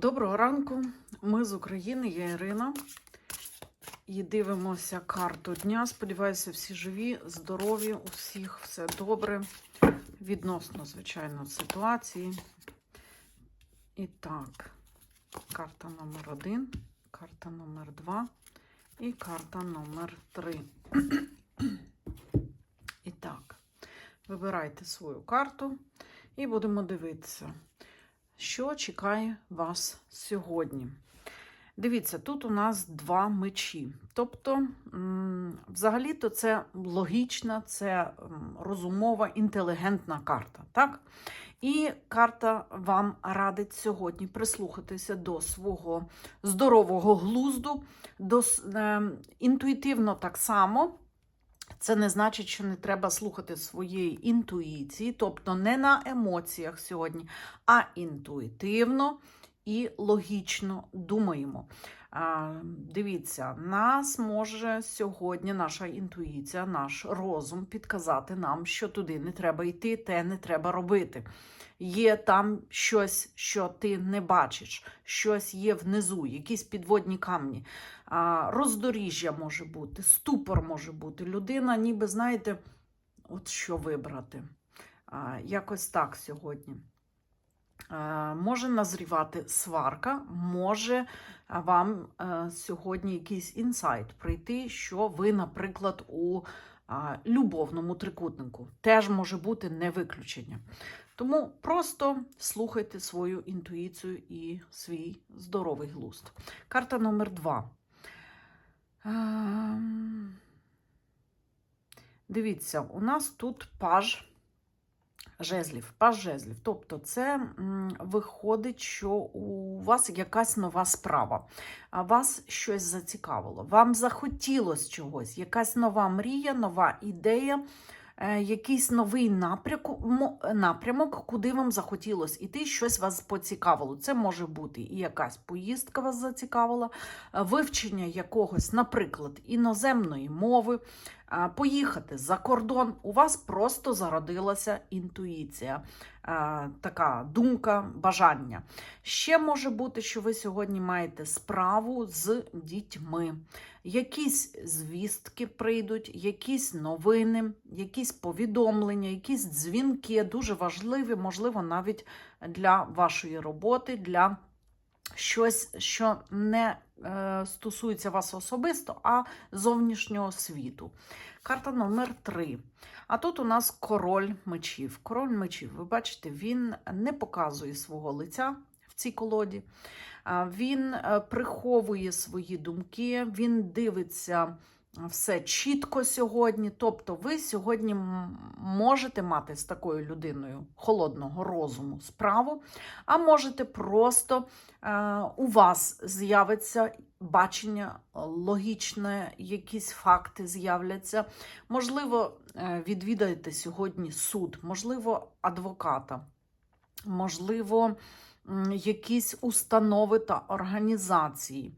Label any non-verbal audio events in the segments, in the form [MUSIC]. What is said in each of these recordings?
Доброго ранку, ми з України, я Ірина. І дивимося карту дня. Сподіваюся, всі живі, здорові, у всіх все добре. Відносно, звичайно, ситуації. І так, карта номер один, карта номер два і карта номер три. І так, вибирайте свою карту і будемо дивитися. Що чекає вас сьогодні? Дивіться, тут у нас два мечі. Тобто, взагалі-то це логічна, це розумова, інтелігентна карта. Так? І карта вам радить сьогодні прислухатися до свого здорового глузду, до, е, інтуїтивно так само. Це не значить, що не треба слухати своєї інтуїції, тобто не на емоціях сьогодні, а інтуїтивно і логічно думаємо. Дивіться, нас може сьогодні наша інтуїція, наш розум підказати нам, що туди не треба йти, те не треба робити. Є там щось, що ти не бачиш, щось є внизу, якісь підводні камні. Роздоріжжя може бути, ступор може бути. Людина, ніби знаєте, от що вибрати. Якось так сьогодні. Може назрівати сварка, може вам сьогодні якийсь інсайт прийти, що ви, наприклад, у любовному трикутнику. Теж може бути не виключення. Тому просто слухайте свою інтуїцію і свій здоровий глузд. Карта номер два. Ем, Дивіться, у нас тут паж жезлів, паж жезлів. Тобто, це виходить, що у вас якась нова справа, вас щось зацікавило, вам захотілося чогось, якась нова мрія, нова ідея. Е, Якийсь новий напрямок, куди вам захотілося іти, щось вас поцікавило. Це може бути і якась поїздка вас зацікавила, е, вивчення якогось, наприклад, іноземної мови, поїхати за кордон, у вас просто зародилася інтуїція, така думка, бажання. Ще може бути, що ви сьогодні маєте справу з дітьми. Якісь звістки прийдуть, якісь новини, якісь повідомлення, якісь дзвінки дуже важливі, можливо, навіть для вашої роботи, для щось, що не е, стосується вас особисто, а зовнішнього світу. Карта номер 3. А тут у нас король мечів. Король мечів, ви бачите, він не показує свого лиця в цій колоді. Він е, приховує свої думки, він дивиться все чітко сьогодні. Тобто, ви сьогодні можете мати з такою людиною холодного розуму справу, а можете просто е, у вас з'явиться бачення логічне, якісь факти з'являться. Можливо, е, відвідаєте сьогодні суд, можливо, адвоката, можливо, якісь установи та організації.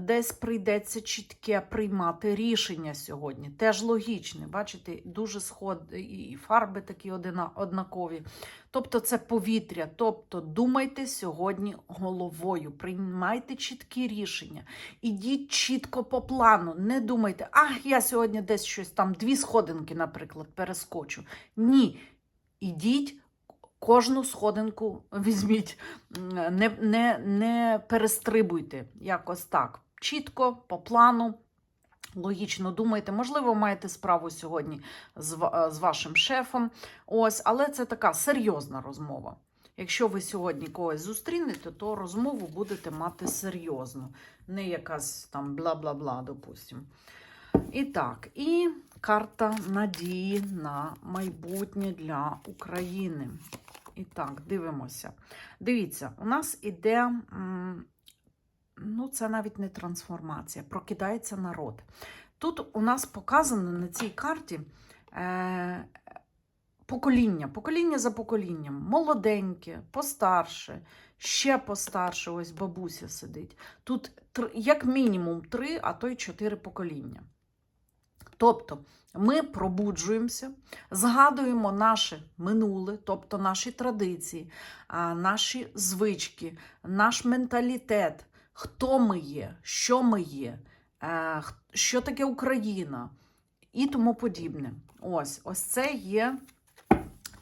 Десь прийдеться чітке приймати рішення сьогодні. Теж логічне. Бачите, дуже сход і фарби такі однакові. Тобто це повітря. Тобто думайте сьогодні головою, приймайте чіткі рішення. Ідіть чітко по плану. Не думайте, а я сьогодні десь щось там, дві сходинки, наприклад, перескочу. Ні. Ідіть. Кожну сходинку [LAUGHS] візьміть, не, не, не перестрибуйте якось так. Чітко, по плану, логічно думайте. Можливо, маєте справу сьогодні з, з вашим шефом. Ось, але це така серйозна розмова. Якщо ви сьогодні когось зустрінете, то розмову будете мати серйозну, не якась там бла-бла-бла, допустимо. І так, і карта надії на майбутнє для України. І так, дивимося. Дивіться, у нас іде, ну, це навіть не трансформація, прокидається народ. Тут у нас показано на цій карті е, покоління, покоління за поколінням, молоденьке, постарше, ще постарше, ось бабуся сидить. Тут як мінімум три, а то й чотири покоління. Тобто ми пробуджуємося, згадуємо наше минуле, тобто наші традиції, наші звички, наш менталітет, хто ми є, що ми є, е, що таке Україна і тому подібне. Ось, ось це є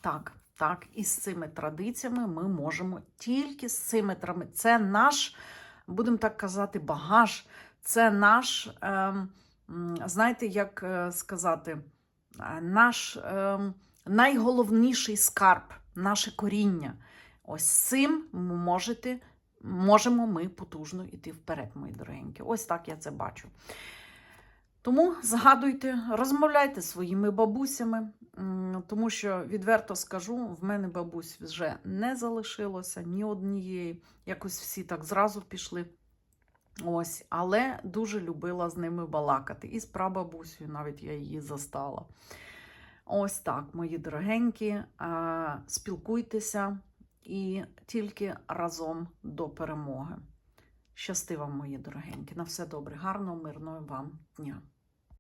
так. Так, і з цими традиціями ми можемо тільки з цими традиціями. Це наш, будемо так казати, багаж, це наш, м, знаєте, як е, сказати, наш ем, найголовніший скарб, наше коріння. Ось цим ми можете, можемо ми потужно йти вперед, мої дорогенькі. Ось так я це бачу. Тому згадуйте, розмовляйте зі своїми бабусями, тому що відверто скажу, в мене бабусь вже не залишилося ні однієї. Якось всі так зразу пішли. Ось, але дуже любила з ними балакати. І з прабабусею навіть я її застала. Ось так, мої дорогенькі, спілкуйтеся і тільки разом до перемоги. Щасти вам, мої дорогенькі. На все добре, гарного, мирного вам дня.